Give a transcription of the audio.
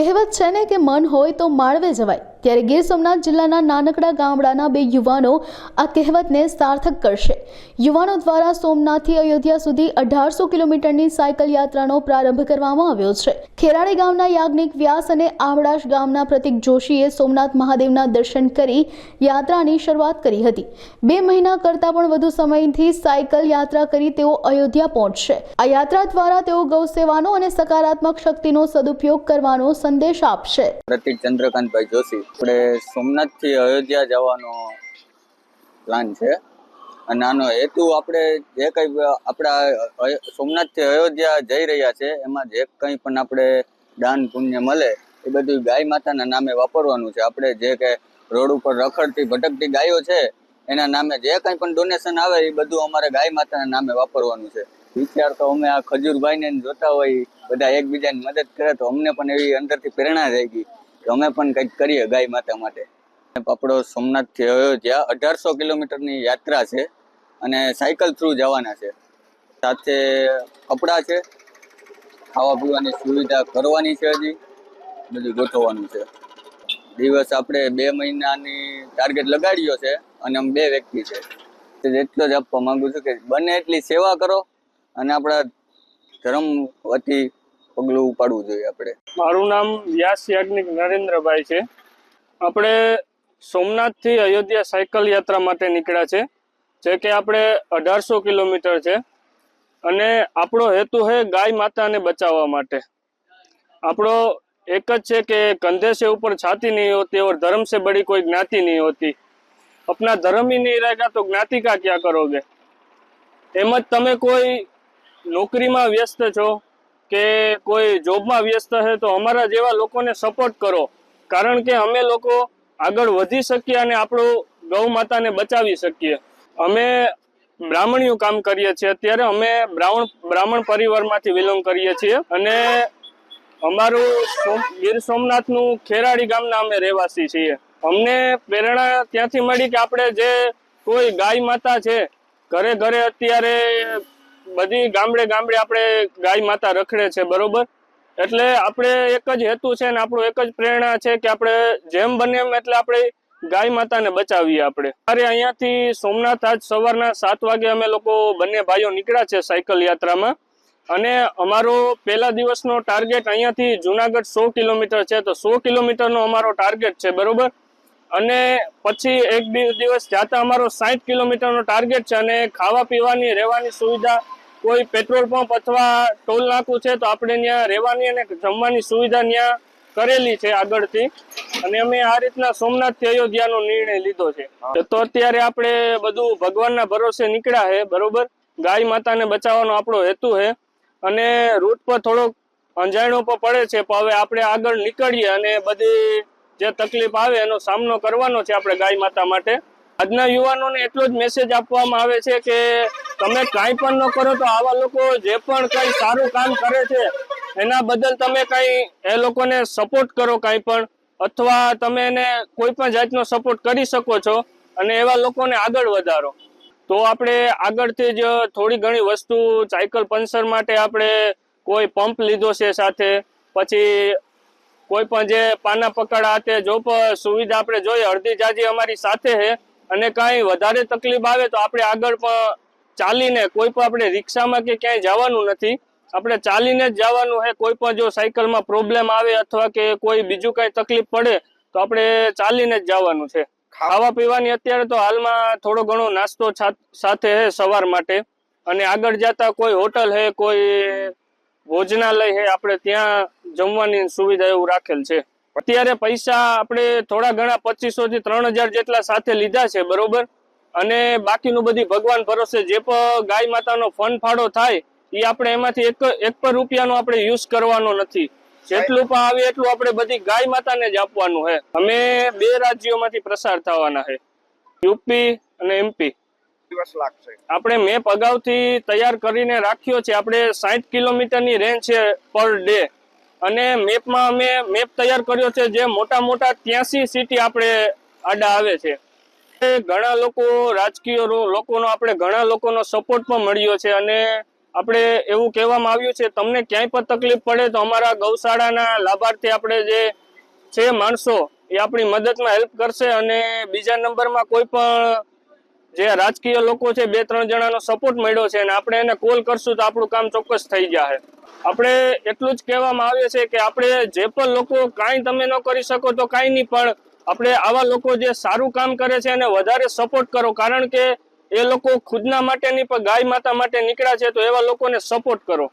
કહેવત છે ને કે મન હોય તો માળવે જવાય. ત્યારે ગીર સોમનાથ જિલ્લાના નાનકડા ગામડાના બે યુવાનો આ કહેવતને સાર્થક કરશે. યુવાનો દ્વારા સોમનાથથી અયોધ્યા સુધી અઢારસો કિલોમીટરની સાયકલ યાત્રાનો પ્રારંભ કરવામાં આવ્યો છે. ખેરાડી ગામના યાજ્ઞિક વ્યાસ અને આવડાશ ગામના પ્રતિક જોશીએ સોમનાથ મહાદેવના દર્શન કરી યાત્રાની શરૂઆત કરી હતી. બે મહિના કરતાં પણ વધુ સમયથી સાયકલ યાત્રા કરી તેઓ અયોધ્યા પહોંચશે. આ યાત્રા દ્વારા તેઓ ગૌસેવાનો અને સકારાત્મક શક્તિનો સદુપયોગ કરવાનો સંદેશ આપશે. પ્રતિક ચંદ્રકાંતભાઈ જોશી આપણે સોમનાથથી અયોધ્યા જવાનો પ્લાન છે. અને આનો હેતુ આપણે જે કંઈ આપણા સોમનાથથી અયોધ્યા જઈ રહ્યા છે, એમાં જે કંઈ પણ આપણે દાન પુણ્ય મળે, એ બધું ગાય માતાના નામે વાપરવાનું છે. આપણે જે કે રોડ ઉપર રખડતી, ભટકતી ગાયો છે, એના નામે જે કંઈ પણ ડોનેશન આવે, એ બધું અમારે ગાય માતાના નામે વાપરવાનું છે. વિચાર તો અમે આ ખજૂરભાઈને જોતા હોય, બધા એકબીજાની મદદ કરે, તો અમને પણ એવી અંદરથી પ્રેરણા થઈ ગઈ અમે પણ કંઈક કરીએ ગાય માતા માટે. આપણો સોમનાથથી અયોધ્યા અઢારસો કિલોમીટરની યાત્રા છે અને સાયકલ થ્રુ જવાના છે. સાથે કપડાં છે, ખાવા પીવાની સુવિધા કરવાની છે હજી, બધું ગોઠવવાનું છે. દિવસ આપણે બે મહિનાની ટાર્ગેટ લગાડ્યો છે અને અમે બે વ્યક્તિ છે. એટલો જ આપવા માગું છું કે બને એટલી સેવા કરો અને આપણા ધર્મ વતી પગલું ઉપાડવું જોઈએ આપણે. મારું નામ વ્યાસ યાજ્ઞિક નરેન્દ્રભાઈ છે. આપણે સોમનાથથી અયોધ્યા સાયકલ યાત્રા માટે નીકળ્યા છે, જે કે આપણે અઢારસો કિલોમીટર છે. અને આપણો હેતુ છે ગાય માતાને બચાવવા માટે. આપણો એક જ છે કે કંધે સે ઉપર છાતી નહીં હોતી, ઓર ધર્મ સે બડી કોઈ જ્ઞાતિ નહીં હોતી. અપના ધર્મ ही નહીં રહેગા તો જ્ઞાતિ કા ક્યાં કરોગે? એમ જ તમે કોઈ નોકરીમાં વ્યસ્ત છો કે કોઈ જોબમાં વ્યસ્ત છે તો અમારા જેવા લોકોને સપોર્ટ કરો. કારણ કે અમે લોકો આગળ વધી શકીએ અને આપણું ગૌ માતાને બચાવી શકીએ. અમે બ્રાહ્મણીયું કામ કરીએ છીએ. અત્યારે અમે બ્રાહ્મણ બ્રાહ્મણ પરિવારમાંથી બિલોંગ કરીએ છીએ અને અમારું ગીર સોમનાથનું ખેરાડી ગામના અમે રહેવાસી છીએ. અમને પ્રેરણા ત્યાંથી મળી કે આપણે જે કોઈ ગાય માતા છે, ઘરે ઘરે અત્યારે બધી ગામડે ગામડે આપણે ગાય માતા રખડે છે, બરોબર? એટલે આપણે એક જ હેતુ છે ને આપણું એક જ પ્રેરણા છે કે આપણે જેમ બને એમ એટલે આપણે ગાય માતાને બચાવીએ આપણે. અરે અહીંયાથી સોમનાથ આજ સવારના સાત વાગે અમે લોકો બંને ભાઈઓ નીકળ્યા છે સાયકલ યાત્રામાં. અને અમારો પહેલા દિવસનો ટાર્ગેટ અહીંયાથી જુનાગઢ સો કિલોમીટર છે, તો સો કિલોમીટરનો અમારો ટાર્ગેટ છે, બરોબર? અને પછી એક દિવસ જાતા અમારો સાઠ કિલોમીટરનો ટાર્ગેટ છે અને ખાવા પીવાની રહેવાની સુવિધા કોઈ પેટ્રોલ પંપ અથવા ટોલ નાકું છે તો આપણે ત્યાં રહેવાની અને જમવાની સુવિધા ત્યાં કરેલી છે આગળથી. અને અમે આ રીતના સોમનાથથી અયોધ્યાનો નિર્ણય લીધો છે. તો અત્યારે આપણે બધું ભગવાનના ભરોસે નીકળ્યા છે બરોબર? ગાય માતાને બચાવવાનો આપણો હેતુ છે અને રૂટ પર થોડોક અંજાણો પણ પડે છે પણ હવે આપણે આગળ નીકળીએ અને બધી જે તકલીફ આવે એનો સામનો કરવાનો છે આપણે ગાય માતા માટે. આજના યુવાનોને એટલો જ મેસેજ આપવામાં આવે છે કે તમે કાંઈ પણ ન કરો તો આવા લોકો જે પણ કંઈ સારું કામ કરે છે, એના બદલ તમે કંઈ એ લોકોને સપોર્ટ કરો કાંઈ પણ. અથવા તમે એને કોઈ પણ જાતનો સપોર્ટ કરી શકો છો અને એવા લોકોને આગળ વધારો. તો આપણે આગળથી જ થોડી ઘણી વસ્તુ સાયકલ પંચર માટે આપણે કોઈ પંપ લીધો છે સાથે. પછી કોઈ પણ જે પાના પકડા તે જો સુવિધા આપણે જોઈએ, અડધી જાજી અમારી સાથે છે અને કાંઈ વધારે તકલીફ આવે તો આપણે આગળ પણ ચાલીને કોઈ પણ આપણે રિક્ષામાં કે ક્યાંય જવાનું નથી, આપણે ચાલીને જ જવાનું છે કોઈ પણ જો સાયકલમાં પ્રોબ્લેમ આવે અથવા કે કોઈ બીજું કાંઈ તકલીફ પડે, તો આપણે ચાલીને જ જવાનું છે. ખાવા પીવાની અત્યારે તો હાલમાં થોડો ઘણો નાસ્તો સાથે છે સવાર માટે. અને આગળ જતા કોઈ હોટલ છે કોઈ ભોજનાલય છે આપણે ત્યાં જમવાની સુવિધા એવું રાખેલ છે. અત્યારે પૈસા આપણે થોડા ઘણા પચીસો થી ત્રણ જેટલા સાથે લીધા છે, બરોબર? અને બાકીનું બધી ભગવાન ભરોસે જે પણ ગાય માતાનો ફંડ ફાળો થાય એ આપણે એમાંથી એક એક પણ રૂપિયાનો આપણે યુઝ કરવાનો નથી. જેટલું પણ આવે એટલું આપણે બધી ગાય માતાને જ આપવાનું છે અમે બે રાજ્યોમાંથી પ્રસાર થવાના છે યુપી અને એમપી. દિવસ આપણે મેપ અગાઉથી તૈયાર કરીને રાખ્યો છે. આપણે સાઠ કિલોમીટરની રેન્જ છે પર ડે. અને મેપમાં અમે મેપ તૈયાર કર્યો છે જે મોટા મોટા ત્યાસી સિટી આપણે આડા આવે છે. ઘણા લોકો, રાજકીય લોકોનો, આપણે ઘણા લોકોનો સપોર્ટ પણ મળ્યો છે અને આપણે એવું કહેવામાં આવ્યું છે, તમને ક્યાંય પણ તકલીફ પડે તો અમારા ગૌશાળાના લાભાર્થી આપણે જે છે માણસો, એ આપણી મદદમાં હેલ્પ કરશે અને બીજા નંબરમાં કોઈ પણ જે રાજકીય લોકો છે, બે, ત્રણ જણાનો સપોર્ટ મળ્યો છે અને આપણે એને કોલ કરશું તો આપણું કામ ચોક્કસ થઈ જશે આપણે એટલું જ કહેવામાં આવે છે કે આપણે જે પણ લોકો કાંઈ તમે ન કરી શકો તો કાંઈ નહીં, પણ આપણે આવા લોકો જે સારું કામ કરે છે એને વધારે સપોર્ટ કરો, કારણ કે એ લોકો ખુદના માટે નહીં પણ ગાય માતા માટે નીકળ્યા છે, તો એવા લોકોને સપોર્ટ કરો.